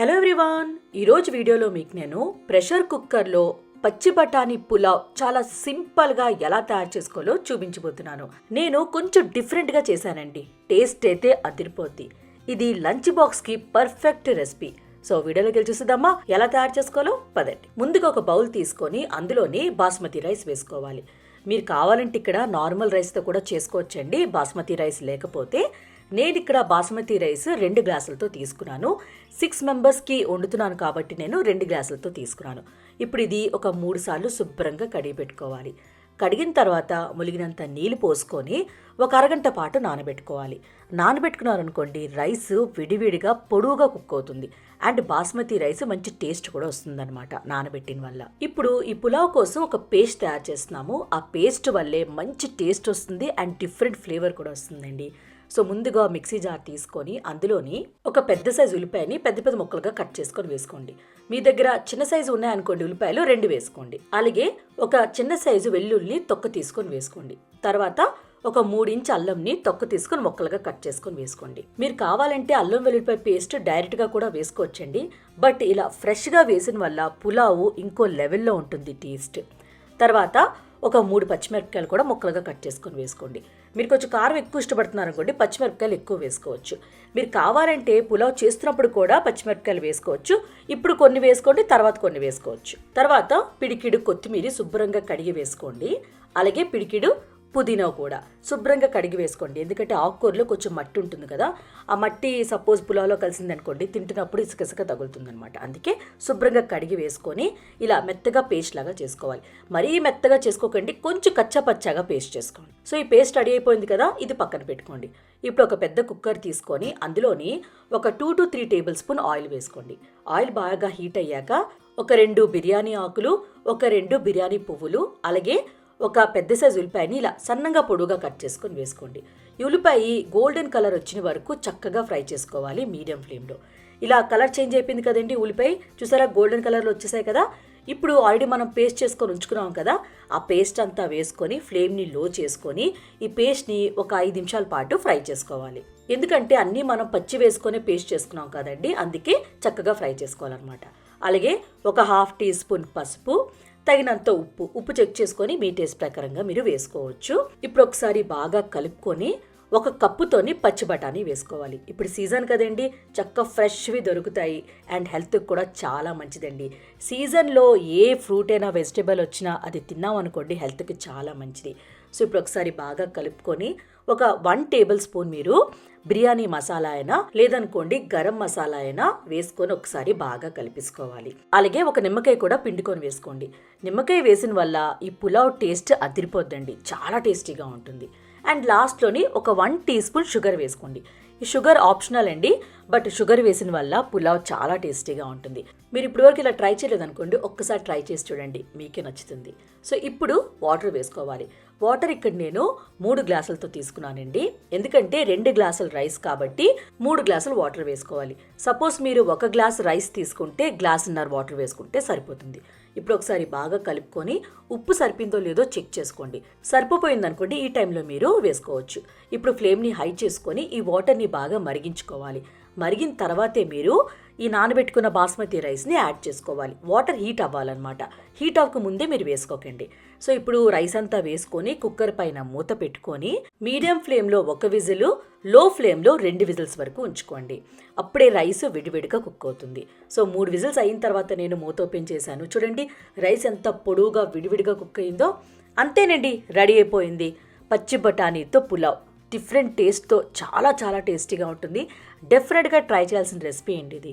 Hello everyone. ఈరోజు వీడియోలో మీకు నేను ప్రెషర్ కుక్కర్లో పచ్చి బఠానీ పులావ్ చాలా సింపుల్గా ఎలా తయారు చేసుకోవాలో చూపించబోతున్నాను. నేను కొంచెం డిఫరెంట్గా చేశానండి. టేస్ట్ అయితే అదిరిపోద్ది. ఇది లంచ్ బాక్స్కి పర్ఫెక్ట్ రెసిపీ. సో వీడియోలోకి వెళ్ళి చూసేద్దామా? ఎలా తయారు చేసుకోవాలో? పదండి. ముందుగా ఒక బౌల్ తీసుకొని అందులోని బాస్మతి రైస్ వేసుకోవాలి. మీరు కావాలంటే ఇక్కడ నార్మల్ రైస్తో కూడా చేసుకోవచ్చండి. బాస్మతి రైస్ లేకపోతే నేను ఇక్కడ బాస్మతి రైస్ రెండు గ్లాసులతో తీసుకున్నాను. సిక్స్ మెంబర్స్కి వండుతున్నాను కాబట్టి నేను రెండు గ్లాసులతో తీసుకున్నాను. ఇప్పుడు ఇది ఒక మూడు సార్లు శుభ్రంగా కడిగి పెట్టుకోవాలి. కడిగిన తర్వాత ములిగినంత నీళ్ళు పోసుకొని ఒక అరగంట పాటు నానబెట్టుకోవాలి. నానబెట్టుకున్నారనుకోండి రైస్ విడివిడిగా పొడువుగా కుక్ అవుతుంది. అండ్ బాస్మతి రైస్ మంచి టేస్ట్ కూడా వస్తుందన్నమాట నానబెట్టిన వల్ల. ఇప్పుడు ఈ పులావ్ కోసం ఒక పేస్ట్ తయారు చేస్తున్నాము. ఆ పేస్ట్ వల్లే మంచి టేస్ట్ వస్తుంది అండ్ డిఫరెంట్ ఫ్లేవర్ కూడా వస్తుందండి. సో ముందుగా మిక్సీ జార్ తీసుకొని అందులోని ఒక పెద్ద సైజు ఉల్లిపాయని పెద్ద పెద్ద ముక్కలుగా కట్ చేసుకొని వేసుకోండి. మీ దగ్గర చిన్న సైజు ఉన్నాయనుకోండి ఉల్లిపాయలు రెండు వేసుకోండి. అలాగే ఒక చిన్న సైజు వెల్లుల్లి తొక్క తీసుకొని వేసుకోండి. తర్వాత ఒక మూడించ్ అల్లంని తొక్క తీసుకొని ముక్కలుగా కట్ చేసుకొని వేసుకోండి. మీరు కావాలంటే అల్లం వెల్లుల్లిపాయ పేస్ట్ డైరెక్ట్గా కూడా వేసుకోవచ్చండి. బట్ ఇలా ఫ్రెష్గా వేసిన వల్ల పులావు ఇంకో లెవెల్లో ఉంటుంది టేస్ట్. తర్వాత ఒక మూడు పచ్చిమిరపకాయలు కూడా ముక్కలుగా కట్ చేసుకొని వేసుకోండి. మీరు కొంచెం కారం ఎక్కువ ఇష్టపడుతున్నారు అనుకోండి పచ్చిమిరపకాయలు ఎక్కువ వేసుకోవచ్చు. మీరు కావాలంటే పులావ్ చేస్తున్నప్పుడు కూడా పచ్చిమిరపకాయలు వేసుకోవచ్చు. ఇప్పుడు కొన్ని వేసుకోండి తర్వాత కొన్ని వేసుకోవచ్చు. తర్వాత పిడికిడు కొత్తిమీర శుభ్రంగా కడిగి వేసుకోండి. అలాగే పిడికిడు పుదీనా కూడా. శుభ్రంగా కడిగి వేసుకోండి. ఎందుకంటే ఆకుకూరలో కొంచెం మట్టి ఉంటుంది కదా. ఆ మట్టి సపోజ్ పులావ్లో కలిసింది అనుకోండి తింటున్నప్పుడు ఇసుక ఇసుక తగులుతుందనమాట అందుకే శుభ్రంగా కడిగి వేసుకొని ఇలా మెత్తగా పేస్ట్ లాగా చేసుకోవాలి. మరీ మెత్తగా చేసుకోకండి కొంచెం కచ్చపచ్చాగా పేస్ట్ చేసుకోండి. సో ఈ పేస్ట్ రెడీ అయిపోయింది కదా ఇది పక్కన పెట్టుకోండి. ఇప్పుడు ఒక పెద్ద కుక్కర్ తీసుకొని అందులోని ఒక two to three tablespoon oil వేసుకోండి. ఆయిల్ బాగా హీట్ అయ్యాక ఒక రెండు బిర్యానీ ఆకులు ఒక రెండు బిర్యానీ పువ్వులు అలాగే ఒక పెద్ద సైజు ఉల్లిపాయని ఇలా సన్నగా పొడుగా కట్ చేసుకొని వేసుకోండి. ఉల్లిపాయ గోల్డెన్ కలర్ వచ్చిన వరకు చక్కగా ఫ్రై చేసుకోవాలి మీడియం ఫ్లేమ్లో ఇలా కలర్ చేంజ్ అయిపోయింది కదండి ఉల్లిపాయ. చూసారా గోల్డెన్ కలర్లో వచ్చేసాయి కదా? ఇప్పుడు ఆల్రెడీ మనం పేస్ట్ చేసుకొని ఉంచుకున్నాం కదా? ఆ పేస్ట్ అంతా వేసుకొని ఫ్లేమ్ని లో చేసుకొని ఈ పేస్ట్ని ఒక ఐదు నిమిషాల పాటు ఫ్రై చేసుకోవాలి. ఎందుకంటే అన్నీ మనం పచ్చి వేసుకొని పేస్ట్ చేసుకున్నాం కదండి. అందుకే చక్కగా ఫ్రై చేసుకోవాలన్నమాట. అలాగే ఒక హాఫ్ టీ స్పూన్ పసుపు తగినంత ఉప్పు ఉప్పు చెక్ చేసుకొని మీ టేస్ట్ ప్రకారంగా మీరు వేసుకోవచ్చు. ఇప్పుడు ఒకసారి బాగా కలుపుకొని ఒక కప్పుతోని పచ్చి బఠానీ వేసుకోవాలి. ఇప్పుడు సీజన్ కదండి చక్క ఫ్రెష్వి దొరుకుతాయి. అండ్ హెల్త్కి కూడా చాలా మంచిదండి. సీజన్లో ఏ ఫ్రూట్ అయినా వెజిటేబుల్ వచ్చినా అది తిన్నాం అనుకోండి హెల్త్కి చాలా మంచిది. సో ఇప్పుడు ఒకసారి బాగా కలుపుకొని ఒక వన్ టేబుల్ స్పూన్ మీరు బిర్యానీ మసాలా అయినా లేదనుకోండి గరం మసాలా అయినా వేసుకొని ఒకసారి బాగా కలిపేసుకోవాలి. అలాగే ఒక నిమ్మకాయ కూడా పిండుకొని వేసుకోండి. నిమ్మకాయ వేసిన వల్ల ఈ పులావ్ టేస్ట్ అదిరిపోద్దండి. చాలా టేస్టీగా ఉంటుంది. అండ్ లాస్ట్లోని ఒక వన్ టీ స్పూన్ షుగర్ వేసుకోండి. ఈ షుగర్ ఆప్షనల్ అండి బట్ షుగర్ వేసిన వల్ల పులావ్ చాలా టేస్టీగా ఉంటుంది. మీరు ఇప్పటివరకు ఇలా ట్రై చేయలేదనుకోండి ఒక్కసారి ట్రై చేసి చూడండి మీకే నచ్చుతుంది. సో ఇప్పుడు వాటర్ వేసుకోవాలి. వాటర్ ఇక్కడ నేను మూడు గ్లాసులతో తీసుకున్నానండి. ఎందుకంటే రెండు గ్లాసులు రైస్ కాబట్టి మూడు గ్లాసులు వాటర్ వేసుకోవాలి. సపోజ్ మీరు ఒక గ్లాస్ రైస్ తీసుకుంటే గ్లాసున్నర వాటర్ వేసుకుంటే సరిపోతుంది. ఇప్పుడు ఒకసారి బాగా కలుపుకొని ఉప్పు సరిపోయిందో లేదో చెక్ చేసుకోండి. సరిపోయింది అనుకోండి ఈ టైంలో మీరు వేసుకోవచ్చు. ఇప్పుడు ఫ్లేమ్ని హై చేసుకొని ఈ వాటర్ని బాగా మరిగించుకోవాలి. మరిగిన తర్వాతే మీరు ఈ నానబెట్టుకున్న బాస్మతి రైస్ని యాడ్ చేసుకోవాలి. వాటర్ హీట్ అవ్వాలన్నమాట. హీట్ అవ్వక ముందే మీరు వేసుకోకండి. సో ఇప్పుడు రైస్ అంతా వేసుకొని కుక్కర్ పైన మూత పెట్టుకొని మీడియం ఫ్లేమ్లో ఒక విజిల్లో ఫ్లేమ్లో రెండు విజిల్స్ వరకు ఉంచుకోండి. అప్పుడే రైస్ విడివిడిగా కుక్ అవుతుంది. సో మూడు విజిల్స్ అయిన తర్వాత నేను మూత ఓపెన్ చేశాను. చూడండి రైస్ ఎంత పొడవుగా విడివిడిగా కుక్ అయిందో. అంతేనండి రెడీ అయిపోయింది. పచ్చి బఠానీతో పులావ్. డిఫరెంట్ టేస్ట్తో చాలా చాలా టేస్టీగా ఉంటుంది. డెఫినెట్గా ట్రై చేయాల్సిన రెసిపీ అండి ఇది